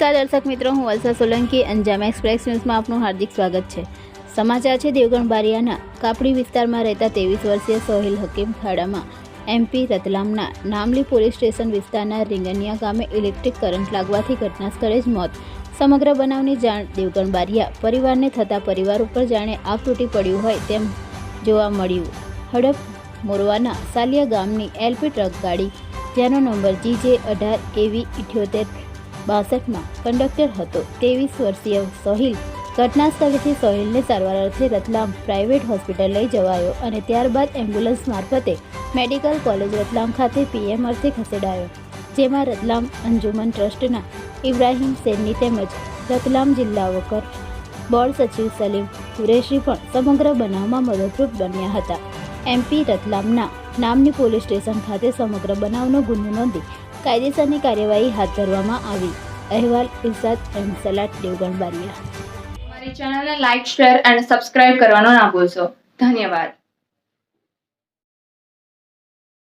દર્શક મિત્રો, હું વલસા સોલંકી, અંજામ એક્સપ્રેસ ન્યૂઝમાં આપનું હાર્દિક સ્વાગત છે. સમાચાર છે, દેવગણ બારિયાના. કાપડી વિસ્તારમાં રહેતા ત્રેવીસ વર્ષીય સોહિલ હકીમ ખાડામાં. એમપી રતલામના નામલી પોલીસ સ્ટેશન વિસ્તારના રીંગણિયા ગામે ઇલેક્ટ્રિક કરંટ લાગવાથી ઘટના સ્થળે જ મોત. સમગ્ર બનાવની જાણ દેવગણ બારિયા પરિવારને થતાં પરિવાર ઉપર જાણે આગ તૂટી પડ્યું હોય તેમ જોવા મળ્યું. હડપ મોરવાના સાલિયા ગામની એલપી ટ્રક ગાડી, જેનો નંબર જીજે અઢાર એવી ઇઠ્યોતેર બાસઠમાં કંડક્ટર હતો. ત્રેવીસ વર્ષીય સોહિલ ઘટના સ્થળેથી સોહિલને સારવાર અર્થે રતલામ પ્રાઇવેટ હોસ્પિટલ લઈ જવાયો અને ત્યારબાદ એમ્બ્યુલન્સ મારફતે મેડિકલ કોલેજ રતલામ ખાતે પીએમ અર્થે ખસેડાયો, જેમાં રતલામ અંજુમન ટ્રસ્ટના ઇબ્રાહિમ સેનની તેમજ રતલામ જિલ્લા વકર બોર્ડ સચિવ સલીમ કુરેશી પણ સમગ્ર બનાવમાં મદદરૂપ બન્યા હતા. એમપી રતલામના નામની પોલીસ સ્ટેશન ખાતે સમગ્ર બનાવનો ગુનો નોંધી કાયદેસરની કાર્યવાહી હાથ ધરવામાં આવી. અહેવાલ ઇર્શાદ એમ સલાટ દેવગણ બારિયા. અમારી ચેનલને લાઇક શેર અને સબસ્ક્રાઇબ કરવાનો ના ભૂલશો. ધન્યવાદ.